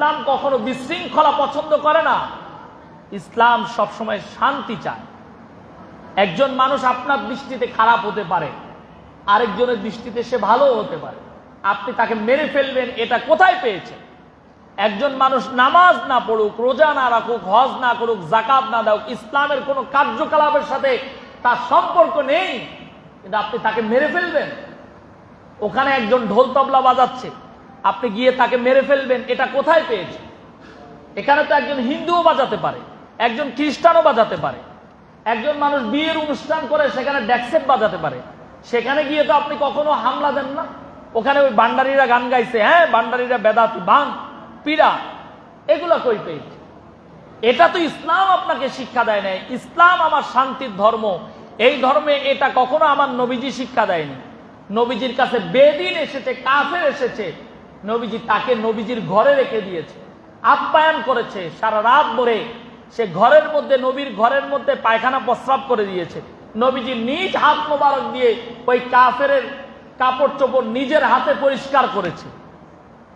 ইসলাম কখনো বিশৃঙ্খলা পছন্দ করে না। ইসলাম সবসময় শান্তি চায়। একজন মানুষ আপনার দৃষ্টিতে খারাপ হতে পারে, আরেকজনের দৃষ্টিতে সে ভালো হতে পারে। আপনি তাকে মেরে ফেলবেন, এটা কোথায় পেয়েছে একজন মানুষ নামাজ না পড়ুক, রোজা না রাখুক, হজ না করুক জাকাত না দাও, ইসলামের কোনো কার্যকলাপের সাথে তার সম্পর্ক নেই। কিন্তু আপনি তাকে মেরে ফেলবেন। ওখানে একজন ঢোল তবলা বাজাচ্ছে। আপনি গিয়ে তাকে মেরে ফেলবেন, এটা কোথায় পেয়েছে? এখানে তো একজন হিন্দুও বাজাতে পারে, একজন খ্রিস্টানও বাজাতে পারে, একজন মানুষ বিয়ের অনুষ্ঠান করে সেখানে ড্যাক্সেট বাজাতে পারে। সেখানে গিয়ে তো আপনি কখনো হামলা দেন না। ওখানে ওই বান্ডারিরা গান গাইছে হ্যাঁ বান্ডারিরা বেদাতি, বান, পীড়া, এগুলা কই পেয়েছে? এটা তো ইসলাম আপনাকে শিক্ষা দেয় নাই। ইসলাম আমার শান্তির ধর্ম। এই ধর্মে এটা কখনো আমার নবীজি শিক্ষা দেয়নি। নবীজির কাছে বেদিন এসেছে, কাফের এসেছে। নবীজি তাকে নবীজির ঘরে রেখে দিয়েছে। আপ্যায়ন করেছে, সারা রাত ভরে সে ঘরের মধ্যে, নবীর ঘরের মধ্যে পায়খানা প্রস্রাব করে দিয়েছে। নবীজি নিজ হাত মোবারক দিয়ে ওই কাফের কাপড় চোপড় নিজের হাতে পরিষ্কার করেছে।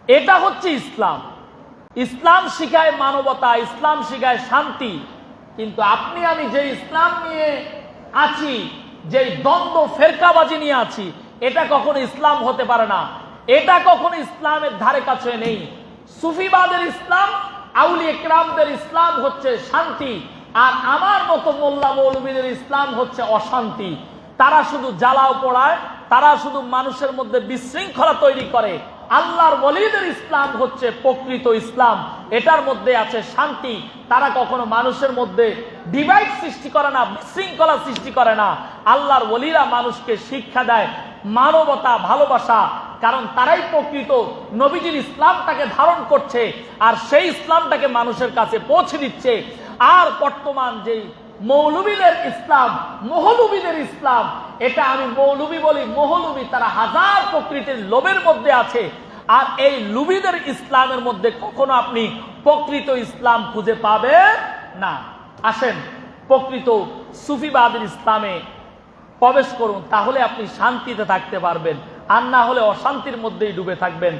এটা হচ্ছে ইসলাম। ইসলাম শিখায় মানবতা, ইসলাম শিখায় শান্তি। কিন্তু আপনি, আমি যে ইসলাম নিয়ে আছি যে দ্বন্দ্ব, ফেরকাবাজি নিয়ে আছি, এটা কখনো ইসলাম হতে পারে না। এটা কখনো ইসলামের ধারে কাছে নেই। সুফিবাদের ইসলাম আউলি একরামদের ইসলাম হচ্ছে শান্তি, আর আমার মতো মোল্লা মৌলবীদের ইসলাম হচ্ছে অশান্তি। তারা শুধু জ্বালাও পড়ায়, তারা শুধু মানুষের মধ্যে বিশৃঙ্খলা তৈরি করে। আল্লাহর ওলিদের ইসলাম হচ্ছে প্রকৃত ইসলাম, এটার মধ্যে আছে শান্তি। তারা কখনো মানুষের মধ্যে ডিভাইড সৃষ্টি করে না, বিশৃঙ্খলা সৃষ্টি করে না। আল্লাহর ওলিরা মানুষকে শিক্ষা দেয়, মানবতা, ভালোবাসা কারণ তারাই প্রকৃত নবীজির ইসলামটাকে ধারণ করছে আর সেই ইসলামটাকে মানুষের কাছে পৌঁছে দিচ্ছে। আর বর্তমান যেই মৌলবীদের ইসলাম, মহলুবীদের ইসলাম, এটা আমি মৌলবী বলি, মহলুবী তারা হাজার প্রকৃতির লোভের মধ্যে আছে। আর এই লুবিদের ইসলামের মধ্যে কখনো আপনি প্রকৃত ইসলাম খুঁজে পাবেন না। আসেন, প্রকৃত সুফিবাদের ইসলামে প্রবেশ করুন তাহলে আপনি শান্তিতে থাকতে পারবেন। আর না হলে অশান্তির মধ্যেই ডুবে থাকবেন।